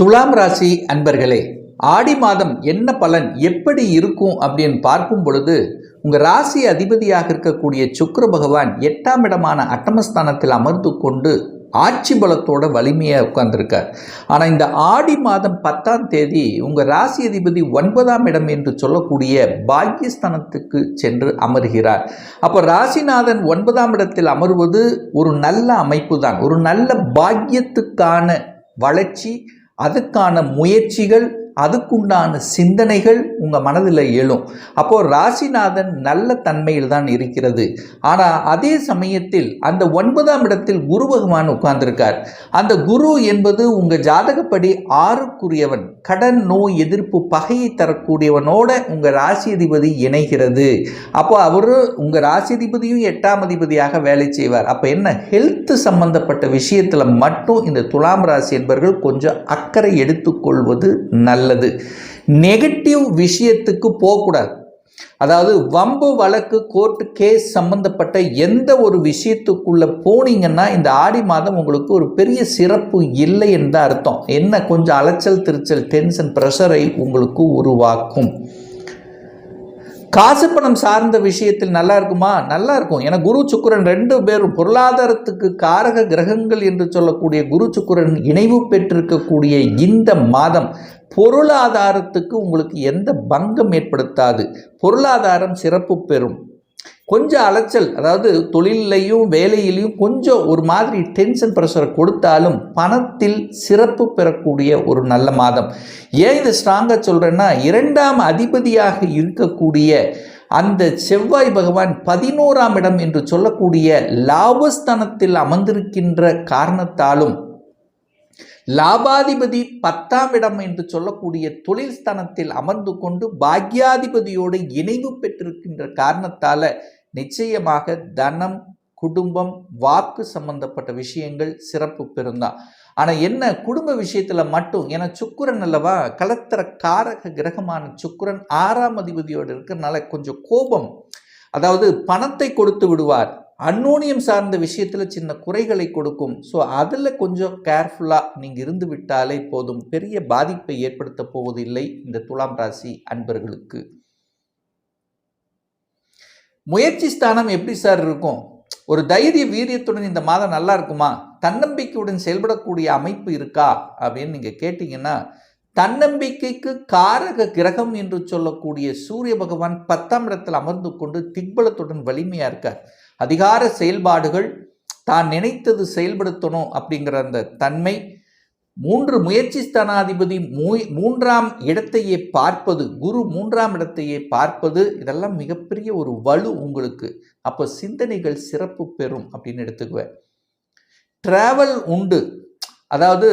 துலாம் ராசி அன்பர்களே ஆடி மாதம் என்ன பலன் எப்படி இருக்கும் அப்படின்னு பார்க்கும் பொழுது உங்கள் ராசி அதிபதியாக இருக்கக்கூடிய சுக்கர பகவான் எட்டாம் இடமான அட்டமஸ்தானத்தில் அமர்ந்து கொண்டு ஆட்சி பலத்தோட வலிமையாக உட்கார்ந்துருக்கார். ஆனால் இந்த ஆடி மாதம் பத்தாம் தேதி உங்கள் ராசி அதிபதி ஒன்பதாம் இடம் என்று சொல்லக்கூடிய பாக்கியஸ்தானத்துக்கு சென்று அமர்கிறார். அப்போ ராசிநாதன் ஒன்பதாம் இடத்தில் அமர்வது ஒரு நல்ல அமைப்பு தான் ஒரு நல்ல பாக்கியத்துக்கான வளர்ச்சி அதுக்கான முயற்சிகள் அதுக்குண்டான சிந்தனைகள் உங்கள் மனதில் எழும். அப்போது ராசிநாதன் நல்ல தன்மையில் தான் இருக்கிறது. ஆனால் அதே சமயத்தில் அந்த ஒன்பதாம் இடத்தில் குரு பகவான் உட்கார்ந்திருக்கார். அந்த குரு என்பது உங்கள் ஜாதகப்படி ஆறுக்குரியவன். கடன் நோய் எதிர்ப்பு பகையை தரக்கூடியவனோட உங்கள் ராசி அதிபதி இணைகிறது. அப்போ அவர் உங்கள் ராசி அதிபதியும் எட்டாம் அதிபதியாக வேலை செய்வார். அப்போ என்ன? ஹெல்த் சம்பந்தப்பட்ட விஷயத்தில் மட்டும் இந்த துலாம் ராசி என்பவர்கள் கொஞ்சம் அக்கறை எடுத்துக்கொள்வது நல்லது. நெகட்டிவ் விஷயத்துக்கு போகக்கூடாது. அதாவது வம்பு வழக்கு கோர்ட்டு கேஸ் சம்பந்தப்பட்ட எந்த ஒரு விஷயத்துக்குள்ளே போனீங்கன்னா இந்த ஆடி மாதம் உங்களுக்கு ஒரு பெரிய சிறப்பு இல்லை என்று அர்த்தம். என்ன? கொஞ்சம் அலைச்சல் திருச்சல் டென்ஷன் ப்ரெஷரை உங்களுக்கு உருவாக்கும். காசு பணம் சார்ந்த விஷயத்தில் நல்லா இருக்குமா? நல்லா இருக்கும். ஏன்னா குரு சுக்கிரன் ரெண்டு பேரும் பொருளாதாரத்துக்கு காரக கிரகங்கள் என்று சொல்லக்கூடிய குரு சுக்கிரன் இணைவு பெற்றிருக்கக்கூடிய இந்த மாதம் பொருளாதாரத்துக்கு உங்களுக்கு எந்த பங்கம் ஏற்படுத்தாது. பொருளாதாரம் சிறப்பு பெறும். கொஞ்சம் அலைச்சல் அதாவது தொழிலையும் வேலையிலையும் கொஞ்சம் ஒரு மாதிரி டென்ஷன் ப்ரெஷரை கொடுத்தாலும் பணத்தில் சிறப்பு பெறக்கூடிய ஒரு நல்ல மாதம். ஏன் இதை ஸ்ட்ராங்காக சொல்கிறேன்னா இரண்டாம் அதிபதியாக இருக்கக்கூடிய அந்த செவ்வாய் பகவான் பதினோராம் இடம் என்று சொல்லக்கூடிய லாபஸ்தானத்தில் அமர்ந்திருக்கின்ற காரணத்தாலும் லாபாதிபதி பத்தாம் இடம் என்று சொல்லக்கூடிய தொழில் ஸ்தானத்தில் அமர்ந்து கொண்டு பாக்யாதிபதியோடு இணைவு பெற்றிருக்கின்ற காரணத்தால் நிச்சயமாக தனம் குடும்பம் வாக்கு சம்பந்தப்பட்ட விஷயங்கள் சிறப்பு பெருந்தான் ஆனால் என்ன குடும்ப விஷயத்தில் மட்டும் ஏன்னா சுக்குரன் அல்லவா கலத்தர காரக கிரகமான சுக்குரன் ஆறாம் அதிபதியோடு இருக்கிறனால கொஞ்சம் கோபம். அதாவது பணத்தை கொடுத்து விடுவார். அன்னோனியம் சார்ந்த விஷயத்தில் சின்ன குறைகளை கொடுக்கும். ஸோ அதில் கொஞ்சம் கேர்ஃபுல்லாக நீங்கள் இருந்து விட்டாலே போதும். பெரிய பாதிப்பை ஏற்படுத்த போவதில்லை இந்த துலாம் ராசி அன்பர்களுக்கு. முயற்சி ஸ்தானம் எப்படி சார் இருக்கும்? ஒரு தைரிய வீரியத்துடன் இந்த மாதம் நல்லா இருக்குமா? தன்னம்பிக்கையுடன் செயல்படக்கூடிய அமைப்பு இருக்கா? அப்படின்னு நீங்கள் கேட்டிங்கன்னா தன்னம்பிக்கைக்கு காரக கிரகம் என்று சொல்லக்கூடிய சூரிய பகவான் பத்தாம் இடத்தில் அமர்ந்து கொண்டு திக்பலத்துடன் வலிமையாக இருக்கார். அதிகார செயல்பாடுகள் தான் நினைத்தது செயல்படுத்தணும் அப்படிங்கிற அந்த தன்மை மூன்று முயற்சி ஸ்தானாதிபதி மூன்றாம் இடத்தையே பார்ப்பது குரு மூன்றாம் இடத்தையே பார்ப்பது இதெல்லாம் மிகப்பெரிய ஒரு வலு உங்களுக்கு. அப்போ சிந்தனைகள் சிறப்பு பெறும் அப்படின்னு எடுத்துக்குவேன். டிராவல் உண்டு. அதாவது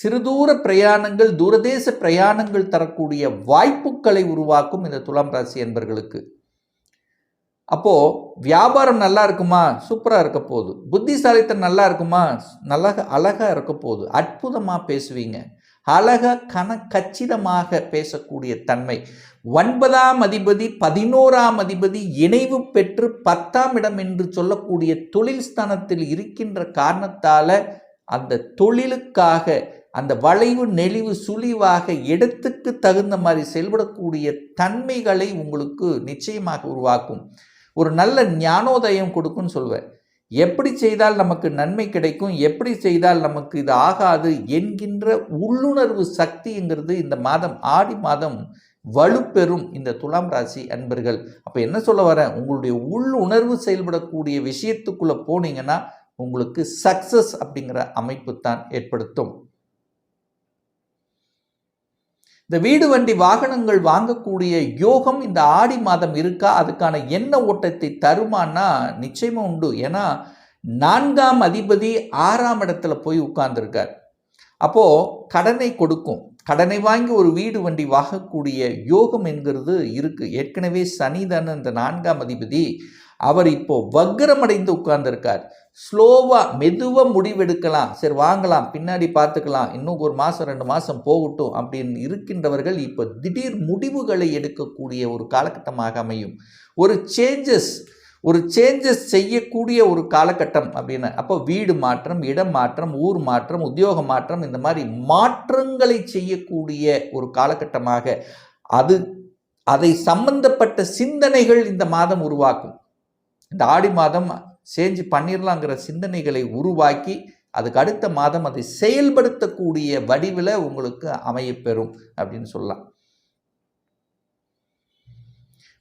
சிறுதூர பிரயாணங்கள் தூரதேச பிரயாணங்கள் தரக்கூடிய வாய்ப்புகளை உருவாக்கும் இந்த துலாம் ராசி என்பர்களுக்கு அப்போது வியாபாரம் நல்லா இருக்குமா? சூப்பராக இருக்க போகுது. புத்திசாலித்தனம் நல்லா இருக்குமா? நல்லா அழகாக இருக்க போகுது. அற்புதமாக பேசுவீங்க. அழகாக கன கச்சிதமாக பேசக்கூடிய தன்மை. ஒன்பதாம் அதிபதி பதினோராம் அதிபதி இணைவு பெற்று பத்தாம் இடம் என்று சொல்லக்கூடிய தொழில் ஸ்தானத்தில் இருக்கின்ற காரணத்தால் அந்த தொழிலுக்காக அந்த வளைவு நெளிவு சுழிவாக இடத்துக்கு தகுந்த மாதிரி செயல்படக்கூடிய தன்மைகளை உங்களுக்கு நிச்சயமாக உருவாக்கும். ஒரு நல்ல ஞானோதயம் கொடுக்கும்னு சொல்லுவேன் எப்படி செய்தால் நமக்கு நன்மை கிடைக்கும்? எப்படி செய்தால் நமக்கு இது ஆகாது? என்கின்ற உள்ளுணர்வு சக்திங்கிறது இந்த மாதம் ஆடி மாதம் வலுப்பெறும் இந்த துலாம் ராசி அன்பர்கள். அப்போ என்ன சொல்ல வரேன்? உங்களுடைய உள்ளுணர்வு செயல்படக்கூடிய விஷயத்துக்குள்ளே போனீங்கன்னா உங்களுக்கு சக்சஸ் அப்படிங்கிற அமைப்பு தான் ஏற்படுத்தும். இந்த வீடு வண்டி வாகனங்கள் வாங்கக்கூடிய யோகம் இந்த ஆடி மாதம் இருக்கா? அதுக்கான என்ன ஓட்டத்தை தருமானா? நிச்சயமாக உண்டு. ஏன்னா நான்காம் அதிபதி ஆறாம் இடத்துல போய் உட்கார்ந்துருக்கார். அப்போது கடனை கொடுக்கும். கடனை வாங்கி ஒரு வீடு வண்டி வாங்கக்கூடிய யோகம் என்கிறது இருக்குது ஏற்கனவே சனிதான இந்த நான்காம் அதிபதி அவர் இப்போ வக்ரமடைந்து உட்கார்ந்துருக்கார். ஸ்லோவாக மெதுவாக முடிவெடுக்கலாம். சரி வாங்கலாம். பின்னாடி பார்த்துக்கலாம். இன்னும் ஒரு மாதம் ரெண்டு மாதம் போகட்டும் அப்படின்னு இருக்கின்றவர்கள் இப்போ திடீர் முடிவுகளை எடுக்கக்கூடிய ஒரு காலகட்டமாக அமையும். ஒரு சேஞ்சஸ் ஒரு சேஞ்சஸ் செய்யக்கூடிய ஒரு காலகட்டம் அப்படின்னு. அப்போ வீடு மாற்றம் இடம் மாற்றம் ஊர் மாற்றம் உத்தியோக மாற்றம் இந்த மாதிரி மாற்றங்களை செய்யக்கூடிய ஒரு காலகட்டமாக. அது அதை சம்பந்தப்பட்ட சிந்தனைகள் இந்த மாதம் உருவாக்கும். இந்த ஆடி மாதம் சேஞ்சு பண்ணிடலாங்கிற சிந்தனைகளை உருவாக்கி அதுக்கு அடுத்த மாதம் அதை செயல்படுத்தக்கூடிய வடிவில் உங்களுக்கு அமையப்பெறும் அப்படின்னு சொல்லலாம்.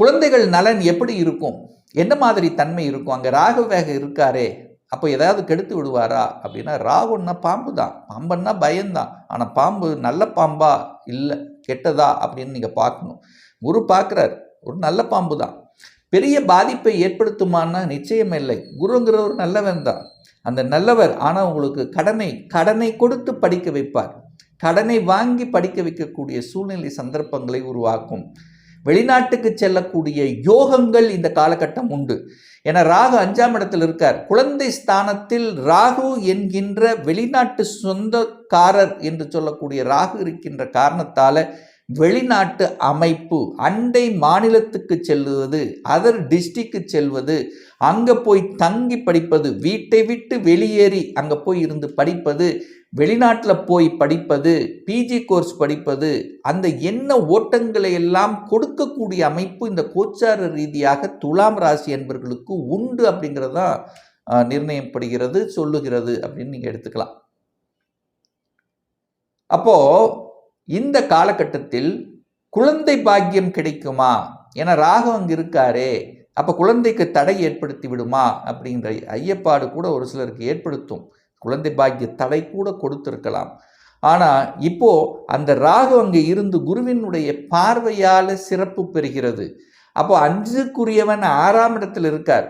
குழந்தைகள் நலன் எப்படி இருக்கும்? என்ன மாதிரி தன்மை இருக்கும்? அங்கே ராகு வேக இருக்காரே அப்போ ஏதாவது கெடுத்து விடுவாரா? அப்படின்னா ராகுன்னா பாம்பு தான் பாம்புன்னா பயம்தான். ஆனால் பாம்பு நல்ல பாம்பா இல்லை கெட்டதா அப்படின்னு நீங்கள் பார்க்கணும். குரு பார்க்குறார் ஒரு நல்ல பாம்பு தான் பெரிய பாதிப்பை ஏற்படுத்துமான்னா நிச்சயம் இல்லை. குருங்கிற ஒரு நல்லவன் தான். அந்த நல்லவர் ஆனால் உங்களுக்கு கடனை கடனை கொடுத்து படிக்க வைப்பார். கடனை வாங்கி படிக்க வைக்கக்கூடிய சூழ்நிலை சந்தர்ப்பங்களை உருவாக்கும். வெளிநாட்டுக்கு செல்லக்கூடிய யோகங்கள் இந்த காலகட்டம் உண்டு. என ராகு அஞ்சாம் இடத்தில் இருக்கார். குழந்தை ஸ்தானத்தில் ராகு என்கின்ற வெளிநாட்டு சொந்தக்காரர் என்று சொல்லக்கூடிய ராகு இருக்கின்ற காரணத்தால வெளிநாட்டு அமைப்பு அண்டை மாநிலத்துக்கு செல்வது அதர் டிஸ்ட்ரிக்கு செல்வது அங்கே போய் தங்கி படிப்பது வீட்டை விட்டு வெளியேறி அங்கே போய் இருந்து படிப்பது வெளிநாட்டில் போய் படிப்பது பிஜி கோர்ஸ் படிப்பது அந்த என்ன ஓட்டங்களை எல்லாம் கொடுக்கக்கூடிய அமைப்பு இந்த கோச்சார ரீதியாக துலாம் ராசி என்பவர்களுக்கு உண்டு அப்படிங்கிறதான் நிர்ணயப்படுகிறது சொல்லுகிறது அப்படின்னு நீங்கள் எடுத்துக்கலாம். அப்போது இந்த காலகட்டத்தில் குழந்தை பாக்கியம் கிடைக்குமா? என ராகம் அங்கே இருக்காரே அப்போ குழந்தைக்கு தடை ஏற்படுத்தி விடுமா? அப்படின்ற ஐயப்பாடு கூட ஒரு சிலருக்கு ஏற்படுத்தும். குழந்தை பாக்கிய தடை கூட கொடுத்திருக்கலாம். ஆனால் இப்போ அந்த ராகம் அங்கே இருந்து குருவினுடைய பார்வையால் சிறப்பு பெறுகிறது. அப்போ அஞ்சுக்குரியவன் ஆறாம் இடத்தில் இருக்கார்.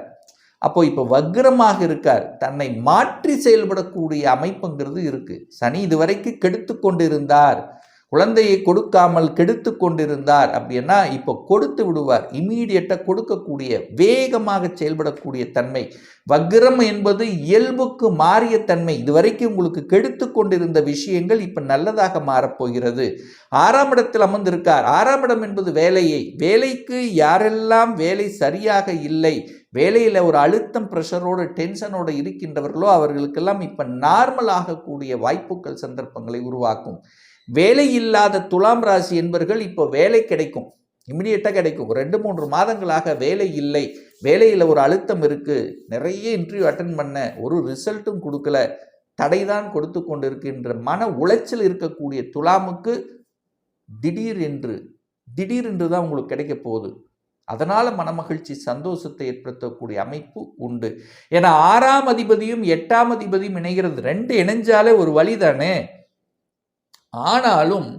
அப்போ இப்போ வக்ரமாக இருக்கார். தன்னை மாற்றி செயல்படக்கூடிய அமைப்புங்கிறது இருக்கு. சனி இதுவரைக்கும் கெடுத்து கொண்டிருந்தார். குழந்தையை கொடுக்காமல் கெடுத்து கொண்டிருந்தார் அப்படின்னா இப்போ கொடுத்து விடுவார். இமீடியட்டாக கொடுக்கக்கூடிய வேகமாக செயல்படக்கூடிய தன்மை. வக்ரம் என்பது இயல்புக்கு மாறிய தன்மை. இதுவரைக்கும் உங்களுக்கு கெடுத்து கொண்டிருந்த விஷயங்கள் இப்போ நல்லதாக மாறப்போகிறது ஆறாம் இடத்தில் அமர்ந்திருக்கார். ஆறாம் இடம் என்பது வேலையை. வேலைக்கு யாரெல்லாம் வேலை சரியாக இல்லை வேலையில் ஒரு அழுத்தம் ப்ரெஷரோடு டென்ஷனோடு இருக்கின்றவர்களோ அவர்களுக்கெல்லாம் இப்போ நார்மல் ஆகக்கூடிய வாய்ப்புகள் சந்தர்ப்பங்களை உருவாக்கும். வேலை இல்லாத துலாம் ராசி என்பவர்கள் இப்போ வேலை கிடைக்கும். இமிடியட்டாக கிடைக்கும். ரெண்டு மூன்று மாதங்களாக வேலை இல்லை. வேலையில் ஒரு அழுத்தம் இருக்குது நிறைய இன்டர்வியூ அட்டன் பண்ண ஒரு ரிசல்ட்டும் கொடுக்கல. தடைதான் கொடுத்து கொண்டு இருக்கின்ற மன உளைச்சல் இருக்கக்கூடிய துலாமுக்கு திடீர் என்று திடீர் என்று தான் உங்களுக்கு கிடைக்க போகுது. அதனால் மனமகிழ்ச்சி சந்தோஷத்தை ஏற்படுத்தக்கூடிய அமைப்பு உண்டு. ஏன்னா ஆறாம் அதிபதியும் எட்டாம் அதிபதியும் இணைகிறது ரெண்டு இணைஞ்சாலே ஒரு வழி தானே? ஆனாலும்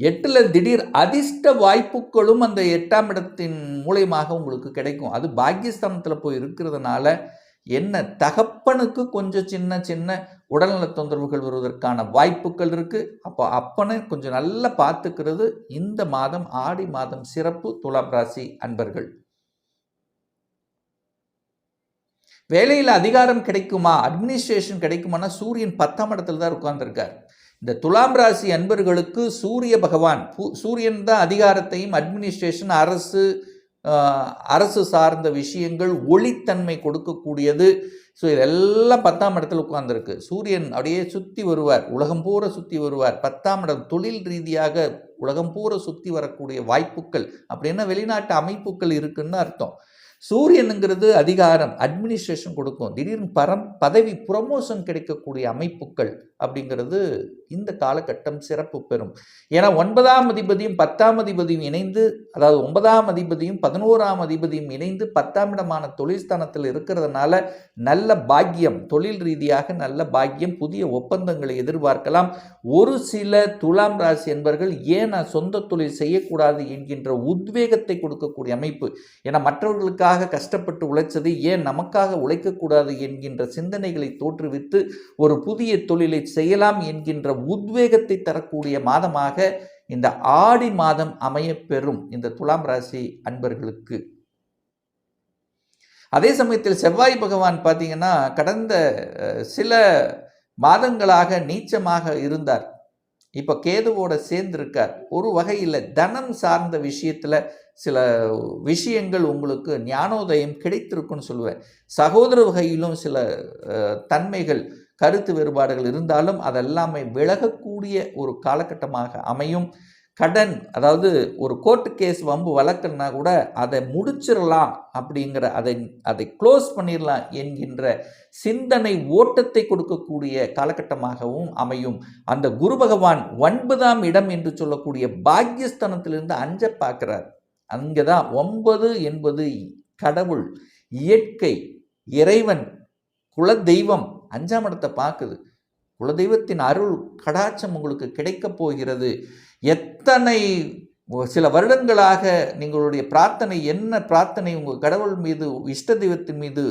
எட்டில் திடீர் அதிர்ஷ்ட வாய்ப்புகளும் அந்த எட்டாம் இடத்தின் மூலயமாக உங்களுக்கு கிடைக்கும். அது பாக்கியஸ்தானத்தில் போய் இருக்கிறதுனால என்ன தகப்பனுக்கு கொஞ்சம் சின்ன சின்ன உடல்நல தொந்தரவுகள் வருவதற்கான வாய்ப்புகள் இருக்குது அப்போ அப்பனை கொஞ்சம் நல்லா பார்த்துக்கிறது இந்த மாதம் ஆடி மாதம் சிறப்பு துலாம் ராசி அன்பர்கள். வேலையில் அதிகாரம் கிடைக்குமா? அட்மினிஸ்ட்ரேஷன் கிடைக்குமானா சூரியன் பத்தாம் இடத்துல தான் உட்கார்ந்துருக்கார். இந்த துலாம் ராசி அன்பர்களுக்கு சூரிய பகவான் சூரியன் தான் அதிகாரத்தையும் அட்மினிஸ்ட்ரேஷன் அரசு அரசு சார்ந்த விஷயங்கள் ஒளித்தன்மை கொடுக்கக்கூடியது. ஸோ இதெல்லாம் பத்தாம் இடத்துல உட்கார்ந்துருக்கு. சூரியன் அப்படியே சுற்றி வருவார். உலகம் பூரா சுற்றி வருவார். பத்தாம் இடம் தொழில் ரீதியாக உலகம் பூரா சுற்றி வரக்கூடிய வாய்ப்புகள். அப்படின்னா வெளிநாட்டு அமைப்புகள் இருக்குன்னு அர்த்தம். சூரியனுங்கிறது அதிகாரம் அட்மினிஸ்ட்ரேஷன் கொடுக்கும். திடீர்னு பரம் பதவி ப்ரொமோஷன் கிடைக்கக்கூடிய அமைப்புகள் அப்படிங்கிறது இந்த காலகட்டம் சிறப்பு பெறும். ஏன்னா ஒன்பதாம் அதிபதியும் பத்தாம் அதிபதியும் இணைந்து அதாவது ஒன்பதாம் அதிபதியும் பதினோராம் அதிபதியும் இணைந்து பத்தாம் இடமான தொழில்ஸ்தானத்தில் இருக்கிறதுனால நல்ல பாக்கியம் தொழில் ரீதியாக நல்ல பாக்கியம் புதிய ஒப்பந்தங்களை எதிர்பார்க்கலாம். ஒரு சில துலாம் ராசி என்பவர்கள் ஏன் நான் சொந்த தொழில் செய்யக்கூடாது என்கின்ற உத்வேகத்தை கொடுக்கக்கூடிய அமைப்பு. ஏன்னா மற்றவர்களுக்காக கஷ்டப்பட்டு உழைச்சது ஏன் நமக்காக உழைக்கக்கூடாது என்கின்ற சிந்தனைகளை தோற்றுவித்து ஒரு புதிய தொழிலை செய்யலாம் என்கின்ற உத்வேகத்தை தரக்கூடிய மாதமாக இந்த ஆடி மாதம் அமைய பெறும் இந்த துலாம் ராசி அன்பர்களுக்கு. அதே சமயத்தில் செவ்வாய் பகவான் பார்த்தீங்கன்னா கடந்த சில மாதங்களாக நீச்சமாக இருந்தார். இப்போ கேதுவோட சேர்ந்திருக்கார். ஒரு வகையில் தனம் சார்ந்த விஷயத்தில் சில விஷயங்கள் உங்களுக்கு ஞானோதயம் கிடைத்திருக்குன்னு சொல்லுவேன். சகோதர வகையிலும் சில தன்மைகள் கருத்து வேறுபாடுகள் இருந்தாலும் அதெல்லாமே விலகக்கூடிய ஒரு காலகட்டமாக அமையும். கடன் அதாவது ஒரு கோர்ட்டு கேஸ் வம்பு வழக்குன்னா கூட அதை முடிச்சிடலாம் அப்படிங்கிற அதை அதை க்ளோஸ் பண்ணிடலாம் என்கின்ற சிந்தனை ஓட்டத்தை கொடுக்கக்கூடிய காலகட்டமாகவும் அமையும். அந்த குரு பகவான் ஒன்பதாம் இடம் என்று சொல்லக்கூடிய பாக்கியஸ்தனத்திலிருந்து அஞ்ச பார்க்கிறார். அங்கே தான் ஒன்பது என்பது கடவுள் இயற்கை இறைவன் குலதெய்வம் அஞ்சாம் இடத்தை பார்க்குது. குலதெய்வத்தின் அருள் கடாட்சம் உங்களுக்கு கிடைக்கப் போகிறது. எத்தனை சில வருடங்களாக நீங்களுடைய பிரார்த்தனை என்ன பிரார்த்தனை உங்கள் கடவுள் மீது இஷ்ட தெய்வத்தின் மீது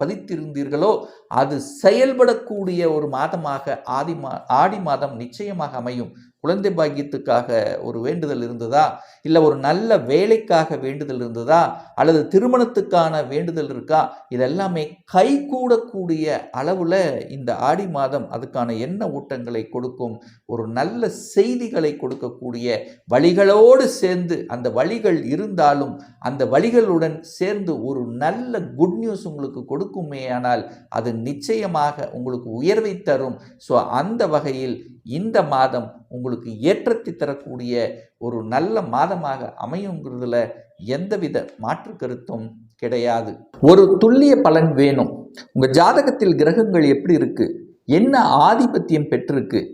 பதித்திருந்தீர்களோ அது செயல்படக்கூடிய ஒரு மாதமாக ஆதி மா ஆடி மாதம் நிச்சயமாக அமையும். குழந்தை பாக்கியத்துக்காக ஒரு வேண்டுதல் இருந்ததா? இல்லை ஒரு நல்ல வேலைக்காக வேண்டுதல் இருந்ததா? அல்லது திருமணத்துக்கான வேண்டுதல் இருக்கா? இதெல்லாமே கைகூடக்கூடிய அளவில் இந்த ஆடி மாதம் அதுக்கான எண்ண ஊட்டங்களை கொடுக்கும் ஒரு நல்ல செய்திகளை கொடுக்கக்கூடிய வழிகளோடு சேர்ந்து அந்த வழிகள் இருந்தாலும் அந்த வழிகளுடன் சேர்ந்து ஒரு நல்ல குட் நியூஸ் உங்களுக்கு கொடுக்குமே ஆனால் அது நிச்சயமாக உங்களுக்கு உயர்வை தரும். ஸோ அந்த வகையில் இந்த மாதம் உங்களுக்கு ஏற்றத்தை தரக்கூடிய ஒரு நல்ல மாதமாக அமையுங்கிறதுல எந்தவித மாற்று கருத்தும் கிடையாது. ஒரு துல்லிய பலன் வேணும். உங்கள் ஜாதகத்தில் கிரகங்கள் எப்படி இருக்கு? என்ன ஆதிபத்தியம் பெற்றிருக்கு?